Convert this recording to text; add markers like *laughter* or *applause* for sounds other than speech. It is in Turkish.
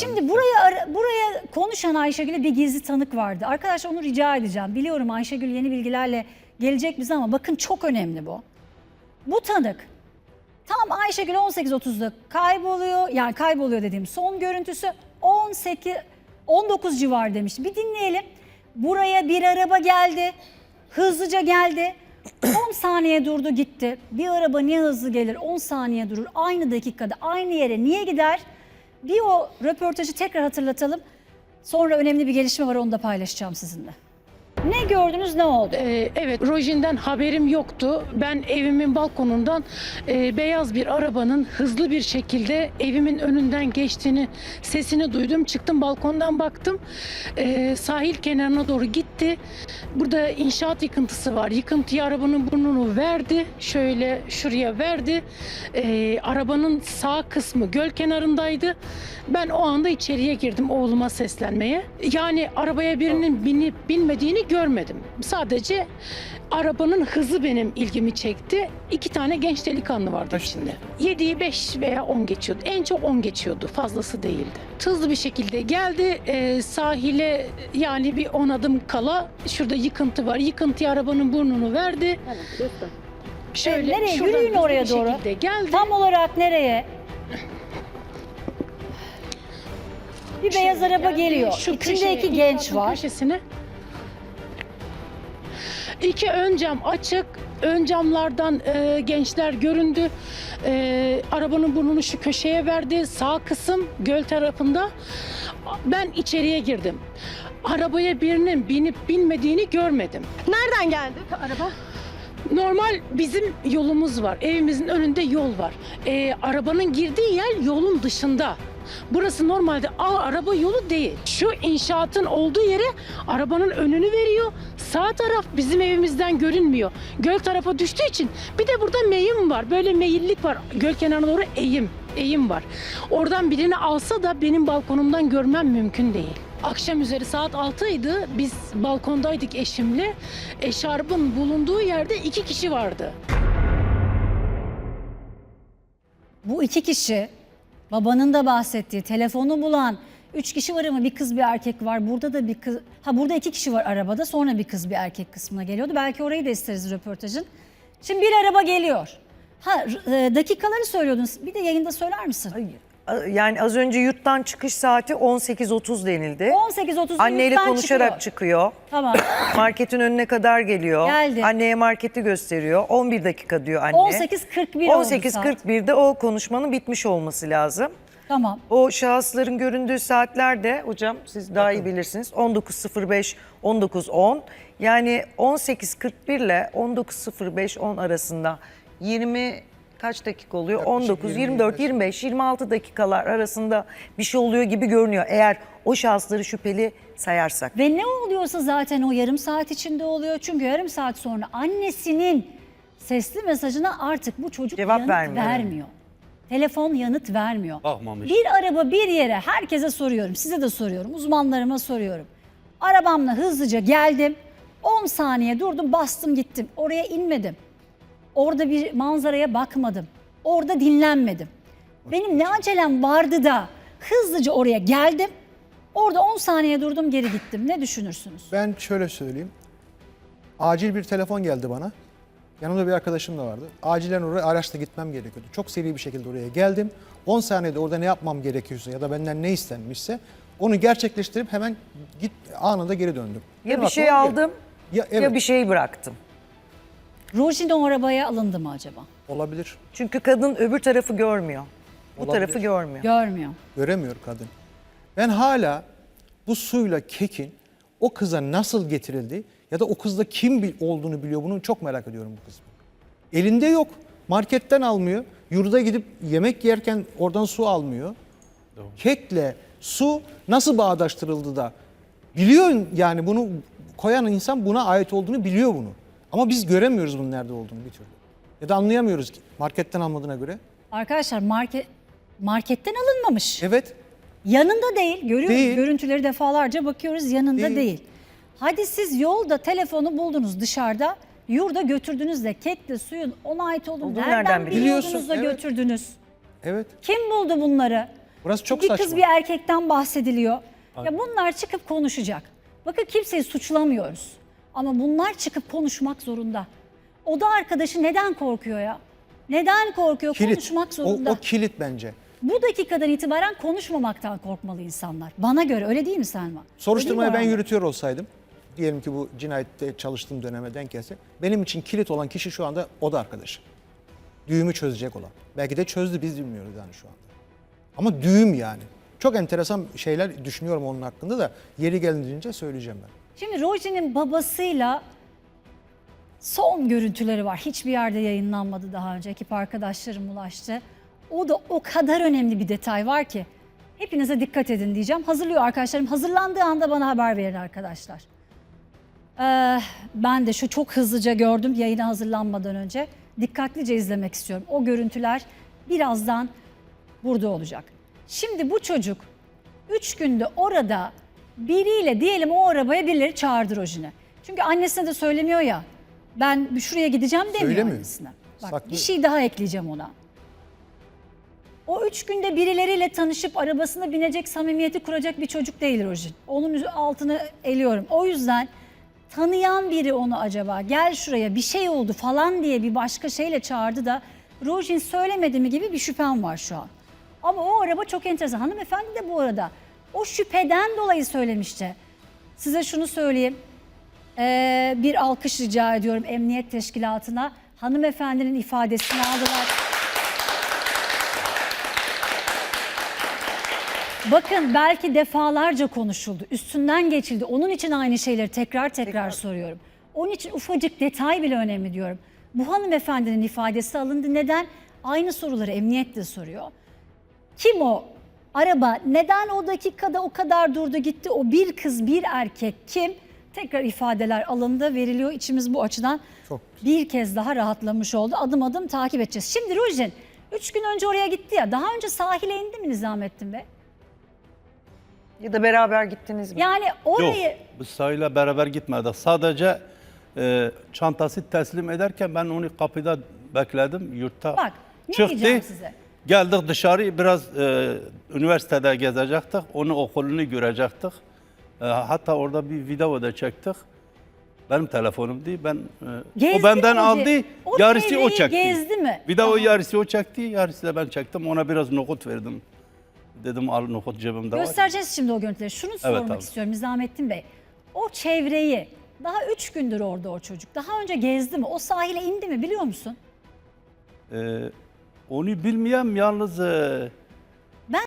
Şimdi buraya ara- buraya konuşan Ayşegül'e bir gizli tanık vardı. Arkadaşlar onu rica edeceğim. Biliyorum Ayşegül yeni bilgilerle gelecek bize ama bakın çok önemli bu. Bu tanık tam Ayşegül 18.30'da kayboluyor. Yani kayboluyor dediğim son görüntüsü 18 19 civar demiş. Bir dinleyelim. Buraya bir araba geldi. Hızlıca geldi. 10 saniye durdu gitti. Bir araba niye hızlı gelir? 10 saniye durur. Aynı dakikada aynı yere niye gider? Bir o röportajı tekrar hatırlatalım. Sonra önemli bir gelişme var onu da paylaşacağım sizinle. Ne gördünüz ne oldu? Ee, evet, Rojin'den haberim yoktu. Ben evimin balkonundan e, beyaz bir arabanın hızlı bir şekilde evimin önünden geçtiğini, sesini duydum. Çıktım balkondan baktım. Ee, sahil kenarına doğru gitti. Burada inşaat yıkıntısı var. Yıkıntıya arabanın burnunu verdi. Şöyle şuraya verdi. Ee, arabanın sağ kısmı göl kenarındaydı. Ben o anda içeriye girdim oğluma seslenmeye. Yani arabaya birinin binip binmediğini görmedim. Sadece arabanın hızı benim ilgimi çekti. İki tane genç delikanlı vardı içinde. 7'yi 5 veya 10 geçiyordu. En çok 10 geçiyordu. Fazlası değildi. Hızlı bir şekilde geldi. Ee, sahile yani bir 10 adım kala şurada yıkıntı var. Yıkıntıya arabanın burnunu verdi. Şöyle Nereye? şuradan Yürüyün hızlı oraya bir doğru. şekilde Geldi. Tam olarak nereye? Bir beyaz araba geldi, geliyor. Şu İçinde köşeye, iki genç inşaatın var. Köşesine. İki ön cam açık. Ön camlardan e, gençler göründü. E, arabanın burnunu şu köşeye verdi. Sağ kısım göl tarafında. Ben içeriye girdim. Arabaya birinin binip binmediğini görmedim. Nereden geldi araba? Normal bizim yolumuz var. Evimizin önünde yol var. Ee, arabanın girdiği yer yolun dışında. Burası normalde a- araba yolu değil. Şu inşaatın olduğu yere arabanın önünü veriyor. Sağ taraf bizim evimizden görünmüyor. Göl tarafa düştüğü için bir de burada meyim var. Böyle meyillik var. Göl kenarına doğru eğim. Eğim var. Oradan birini alsa da benim balkonumdan görmem mümkün değil. Akşam üzeri saat 6'ydı. Biz balkondaydık eşimle. Eşarbın bulunduğu yerde iki kişi vardı. Bu iki kişi babanın da bahsettiği telefonu bulan üç kişi var ama bir kız bir erkek var. Burada da bir kız ha burada iki kişi var arabada sonra bir kız bir erkek kısmına geliyordu. Belki orayı da isteriz röportajın. Şimdi bir araba geliyor. Ha e, dakikaları söylüyordunuz. Bir de yayında söyler misin? Yani az önce yurttan çıkış saati 18.30 denildi. 18.30'da Anneyle yurttan konuşarak çıkıyor. Tamam. *coughs* Marketin önüne kadar geliyor. Geldi. Anneye marketi gösteriyor. 11 dakika diyor anne. 18.41 oldu saat. 18.41'de o konuşmanın bitmiş olması lazım. Tamam. O şahısların göründüğü saatlerde hocam siz daha iyi bilirsiniz. 19.05, 19.10 yani 18.41 ile 19.05 10 arasında 20 kaç dakika oluyor? 19, 24, 25, 26 dakikalar arasında bir şey oluyor gibi görünüyor. Eğer o şahısları şüpheli sayarsak. Ve ne oluyorsa zaten o yarım saat içinde oluyor. Çünkü yarım saat sonra annesinin sesli mesajına artık bu çocuk Cevap yanıt vermiyor. vermiyor. Telefon yanıt vermiyor. Bakmamış. Bir araba bir yere herkese soruyorum. Size de soruyorum. Uzmanlarıma soruyorum. Arabamla hızlıca geldim. 10 saniye durdum bastım gittim. Oraya inmedim. Orada bir manzaraya bakmadım. Orada dinlenmedim. Benim ne acelem vardı da hızlıca oraya geldim. Orada 10 saniye durdum geri gittim. Ne düşünürsünüz? Ben şöyle söyleyeyim. Acil bir telefon geldi bana. Yanımda bir arkadaşım da vardı. Acilen oraya araçla gitmem gerekiyordu. Çok seri bir şekilde oraya geldim. 10 saniyede orada ne yapmam gerekiyorsa ya da benden ne istenmişse onu gerçekleştirip hemen git anında geri döndüm. Ya Benim bir şey aldım Ya, evet, ya bir şey bıraktım. Rojin o arabaya alındı mı acaba? olabilir. Çünkü kadın öbür tarafı görmüyor. Bu Olabilir. tarafı görmüyor. Görmüyor. Göremiyor kadın. Ben hala bu suyla kekin o kıza nasıl getirildi ya da o kızda kim bil- olduğunu biliyor bunu çok merak ediyorum bu kız. Elinde yok. Marketten almıyor. Yurda gidip yemek yerken oradan su almıyor. Kekle su nasıl bağdaştırıldı da biliyor yani bunu koyan insan buna ait olduğunu biliyor bunu. Ama biz göremiyoruz bunun nerede olduğunu bir türlü. Ya da anlayamıyoruz ki marketten almadığına göre. Arkadaşlar market marketten alınmamış. Evet Yanında değil. Görüyoruz Değil. görüntüleri defalarca bakıyoruz yanında değil. Değil. Hadi siz yolda telefonu buldunuz dışarıda. Yurda götürdünüz de kekle suyun ona ait olduğunu Olduğunu nereden, nereden biliyordunuz biliyorsun? da Evet. götürdünüz? evet. Kim buldu bunları? Burası çok bir saçma. kız bir erkekten bahsediliyor. Ya bunlar çıkıp konuşacak. Bakın kimseyi suçlamıyoruz. Ama bunlar çıkıp konuşmak zorunda. O da arkadaşı neden korkuyor ya? Neden korkuyor? Kilit. Konuşmak O, zorunda. o kilit bence. Bu dakikadan itibaren konuşmamaktan korkmalı insanlar. Bana göre öyle değil mi Selma? Soruşturmayı ben yürütüyor olsaydım, diyelim ki bu cinayette çalıştığım döneme denk gelse, benim için kilit olan kişi şu anda o da arkadaşım. Düğümü çözecek olan. Belki de çözdü biz bilmiyoruz yani şu anda. Ama düğüm yani. Çok enteresan şeyler düşünüyorum onun hakkında da yeri gelince söyleyeceğim ben. Şimdi Roji'nin babasıyla son görüntüleri var. Hiçbir yerde yayınlanmadı daha önce. Ekip arkadaşlarım ulaştı. O da o kadar önemli bir detay var ki. Hepinize dikkat edin diyeceğim. Hazırlıyor arkadaşlarım. Hazırlandığı anda bana haber verin arkadaşlar. Ee, ben de şu çok hızlıca gördüm yayına hazırlanmadan önce. Dikkatlice izlemek istiyorum. O görüntüler birazdan burada olacak. Şimdi bu çocuk üç günde orada biriyle diyelim o arabaya birileri çağırdı Rojin'i. Çünkü annesine de söylemiyor ya. Ben şuraya gideceğim demiyor Söylemiyor. annesine. Bak Saklı. bir şey daha ekleyeceğim ona. O üç günde birileriyle tanışıp arabasına binecek, samimiyeti kuracak bir çocuk değil Rojin. Onun altını eliyorum. O yüzden tanıyan biri onu acaba gel şuraya bir şey oldu falan diye bir başka şeyle çağırdı da Rojin söylemedi mi gibi bir şüphem var şu an. Ama o araba çok enteresan. Hanımefendi de bu arada o şüpheden dolayı söylemişti. Size şunu söyleyeyim. Ee, bir alkış rica ediyorum emniyet teşkilatına. Hanımefendinin ifadesini aldılar. Bakın belki defalarca konuşuldu. Üstünden geçildi. Onun için aynı şeyleri tekrar tekrar, soruyorum. Onun için ufacık detay bile önemli diyorum. Bu hanımefendinin ifadesi alındı. Neden? Aynı soruları emniyet de soruyor. Kim o? Araba neden o dakikada o kadar durdu gitti? O bir kız bir erkek kim? Tekrar ifadeler alındı veriliyor. İçimiz bu açıdan Çok bir kez daha rahatlamış oldu. Adım adım takip edeceğiz. Şimdi Rojin 3 gün önce oraya gitti ya. Daha önce sahile indi mi Nizamettin Bey? Ya da beraber gittiniz mi? Yani orayı Yok, biz sahile beraber gitmedik. Sadece e, çantası teslim ederken ben onu kapıda bekledim yurtta. Bak, ne diyeceğim size? Geldik dışarı biraz e, üniversitede gezecektik. Onun okulunu görecektik. E, hatta orada bir video da çektik. Benim telefonum değil. Ben e, Gezdi o benden mi aldı. Hoca? O yarısı o çevreyi çekti. gezdi mi? Bir de o Aha. yarısı o çekti. Yarısı da ben çektim. Ona biraz nokut verdim. Dedim al nokut cebimde var. göstereceğiz şimdi o görüntüleri. Şunu sormak abi. istiyorum Nizamettin Bey. O çevreyi daha 3 gündür orada o çocuk. Daha önce gezdi mi? O sahile indi mi biliyor musun? E, onu bilmeyen yalnız Ben